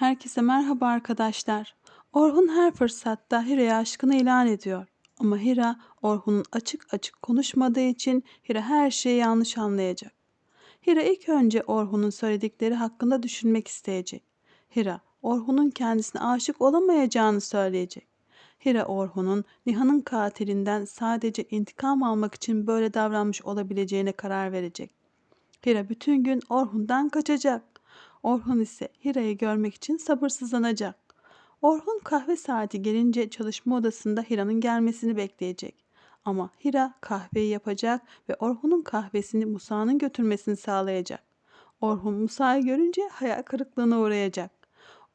Herkese merhaba arkadaşlar. Orhun her fırsatta Hira'ya aşkını ilan ediyor. Ama Hira, Orhun'un açık açık konuşmadığı için Hira her şeyi yanlış anlayacak. Hira ilk önce Orhun'un söyledikleri hakkında düşünmek isteyecek. Hira, Orhun'un kendisine aşık olamayacağını söyleyecek. Hira Orhun'un Nihan'ın katilinden sadece intikam almak için böyle davranmış olabileceğine karar verecek. Hira bütün gün Orhun'dan kaçacak. Orhun ise Hira'yı görmek için sabırsızlanacak. Orhun kahve saati gelince çalışma odasında Hira'nın gelmesini bekleyecek. Ama Hira kahveyi yapacak ve Orhun'un kahvesini Musa'nın götürmesini sağlayacak. Orhun Musa'yı görünce hayal kırıklığına uğrayacak.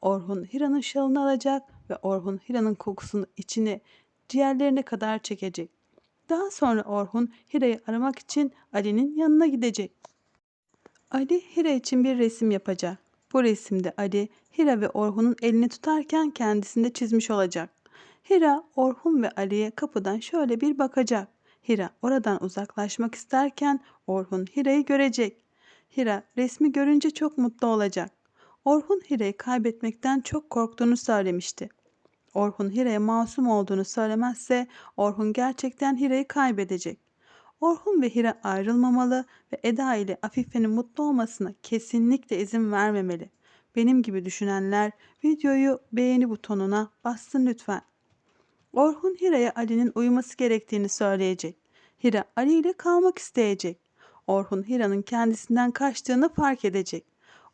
Orhun Hira'nın şalını alacak ve Orhun Hira'nın kokusunu içine ciğerlerine kadar çekecek. Daha sonra Orhun Hira'yı aramak için Ali'nin yanına gidecek. Ali Hira için bir resim yapacak. Bu resimde Ali, Hira ve Orhun'un elini tutarken kendisinde çizmiş olacak. Hira, Orhun ve Ali'ye kapıdan şöyle bir bakacak. Hira oradan uzaklaşmak isterken Orhun Hira'yı görecek. Hira resmi görünce çok mutlu olacak. Orhun Hira'yı kaybetmekten çok korktuğunu söylemişti. Orhun Hira'ya masum olduğunu söylemezse Orhun gerçekten Hira'yı kaybedecek. Orhun ve Hira ayrılmamalı ve Eda ile Afife'nin mutlu olmasına kesinlikle izin vermemeli. Benim gibi düşünenler videoyu beğeni butonuna bassın lütfen. Orhun Hira'ya Ali'nin uyuması gerektiğini söyleyecek. Hira Ali ile kalmak isteyecek. Orhun Hira'nın kendisinden kaçtığını fark edecek.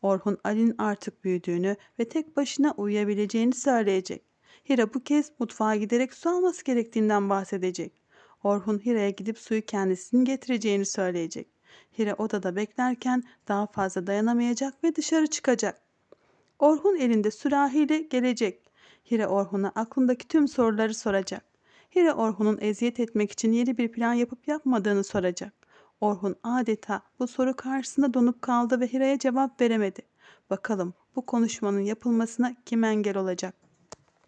Orhun Ali'nin artık büyüdüğünü ve tek başına uyuyabileceğini söyleyecek. Hira bu kez mutfağa giderek su alması gerektiğinden bahsedecek. Orhun Hira'ya gidip suyu kendisinin getireceğini söyleyecek. Hira odada beklerken daha fazla dayanamayacak ve dışarı çıkacak. Orhun elinde sürahiyle gelecek. Hira Orhun'a aklındaki tüm soruları soracak. Hira Orhun'un eziyet etmek için yeni bir plan yapıp yapmadığını soracak. Orhun adeta bu soru karşısında donup kaldı ve Hira'ya cevap veremedi. Bakalım bu konuşmanın yapılmasına kim engel olacak?